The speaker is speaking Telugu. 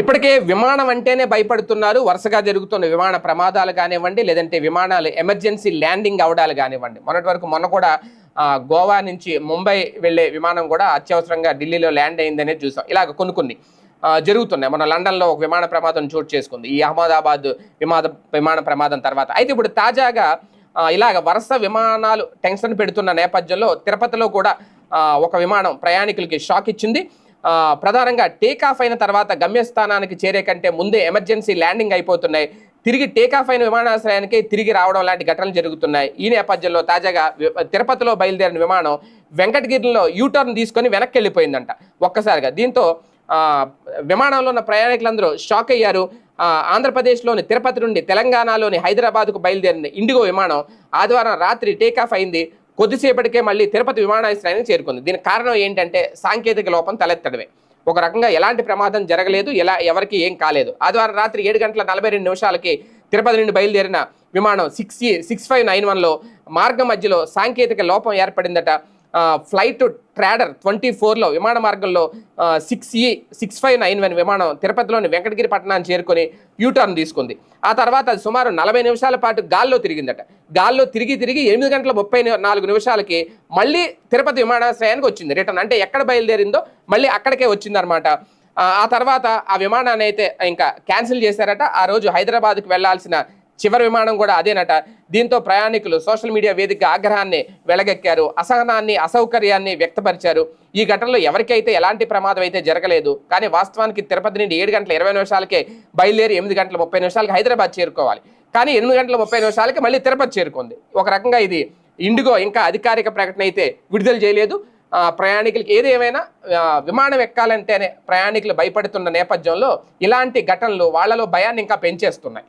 ఇప్పటికే విమానం అంటేనే భయపడుతున్నారు. వరుసగా జరుగుతున్న విమాన ప్రమాదాలు కానివ్వండి లేదంటే విమానాలు ఎమర్జెన్సీ ల్యాండింగ్ అవడాలు కానివ్వండి. మొన్నటి వరకు మొన్న కూడా గోవా నుంచి ముంబై వెళ్ళే విమానం కూడా అత్యవసరంగా ఢిల్లీలో ల్యాండ్ అయిందనే చూసాం. ఇలాగ కొన్ని కొన్ని జరుగుతున్నాయి. మన లండన్లో ఒక విమాన ప్రమాదం చోటు చేసుకుంది. ఈ అహ్మదాబాద్ విమాన విమాన ప్రమాదం తర్వాత. అయితే ఇప్పుడు తాజాగా ఇలాగ వరుస విమానాలు టెన్షన్ పెడుతున్న నేపథ్యంలో తిరుపతిలో కూడా ఒక విమానం ప్రయాణికులకి షాక్ ఇచ్చింది. ప్రధానంగా టేక్ ఆఫ్ అయిన తర్వాత గమ్యస్థానానికి చేరే కంటే ముందే ఎమర్జెన్సీ ల్యాండింగ్ అయిపోతున్నాయి. తిరిగి టేక్ ఆఫ్ అయిన విమానాశ్రయానికి తిరిగి రావడం లాంటి ఘటనలు జరుగుతున్నాయి. ఈ నేపథ్యంలో తాజాగా తిరుపతిలో బయలుదేరిన విమానం వెంకటగిరిలో యూటర్న్ తీసుకొని వెనక్కి వెళ్ళిపోయిందంట ఒక్కసారిగా దీంతో విమానంలో ఉన్న ప్రయాణికులందరూ షాక్ అయ్యారు. ఆంధ్రప్రదేశ్లోని తిరుపతి నుండి తెలంగాణలోని హైదరాబాద్కు బయలుదేరిన ఇండిగో విమానం ఆదివారం రాత్రి టేక్ ఆఫ్ అయింది. కొద్దిసేపటికే మళ్ళీ తిరుపతి విమానాశ్రయానికి చేరుకుంది. దీనికి కారణం ఏంటంటే సాంకేతిక లోపం తలెత్తడమే. ఒక రకంగా ఎలాంటి ప్రమాదం జరగలేదు ఎలా ఎవరికి ఏం కాలేదు. ఆదివారం రాత్రి ఏడు గంటల నలభై రెండు నిమిషాలకి తిరుపతి నుండి బయలుదేరిన విమానం సిక్స్ సిక్స్ ఫైవ్ నైన్ వన్లో మార్గం మధ్యలో సాంకేతిక లోపం ఏర్పడిందట. ఫ్లైట్ ట్రాడర్ ట్వంటీ ఫోర్లో విమాన మార్గంలో సిక్స్ ఈ సిక్స్ ఫైవ్ నైన్ వన్ విమానం తిరుపతిలోని వెంకటగిరి పట్టణాన్ని చేరుకొని యూటర్న్ తీసుకుంది. ఆ తర్వాత అది సుమారు నలభై నిమిషాల పాటు గాల్లో తిరిగిందట. గాల్లో తిరిగి తిరిగి ఎనిమిది గంటల ముప్పై నాలుగు నిమిషాలకి మళ్ళీ తిరుపతి విమానాశ్రయానికి వచ్చింది. రిటర్న్ అంటే ఎక్కడ బయలుదేరిందో మళ్ళీ అక్కడికే వచ్చిందనమాట ఆ ఆ తర్వాత ఆ విమానాన్ని అయితే ఇంకా క్యాన్సిల్ చేశారట. ఆ రోజు హైదరాబాద్కి వెళ్ళాల్సిన చివరి విమానం కూడా అదేనట. దీంతో ప్రయాణికులు సోషల్ మీడియా వేదికగా ఆగ్రహాన్ని వెలగెక్కారు. అసహనాన్ని అసౌకర్యాన్ని వ్యక్తపరిచారు. ఈ ఘటనలో ఎవరికైతే ఎలాంటి ప్రమాదం అయితే జరగలేదు కానీ వాస్తవానికి తిరుపతి నుండి ఏడు గంటల ఇరవై నిమిషాలకే బయలుదేరి ఎనిమిది గంటల ముప్పై నిమిషాలకి హైదరాబాద్ చేరుకోవాలి. కానీ ఎనిమిది గంటల ముప్పై నిమిషాలకి మళ్ళీ తిరుపతి చేరుకుంది. ఒక రకంగా ఇది ఇండిగో ఇంకా అధికారిక ప్రకటన అయితే విడుదల చేయలేదు. ప్రయాణికులకి ఏదేమైనా విమానం ఎక్కాలంటేనే ప్రయాణికులు భయపడుతున్న నేపథ్యంలో ఇలాంటి ఘటనలు వాళ్ళలో భయాన్ని ఇంకా పెంచేస్తున్నాయి.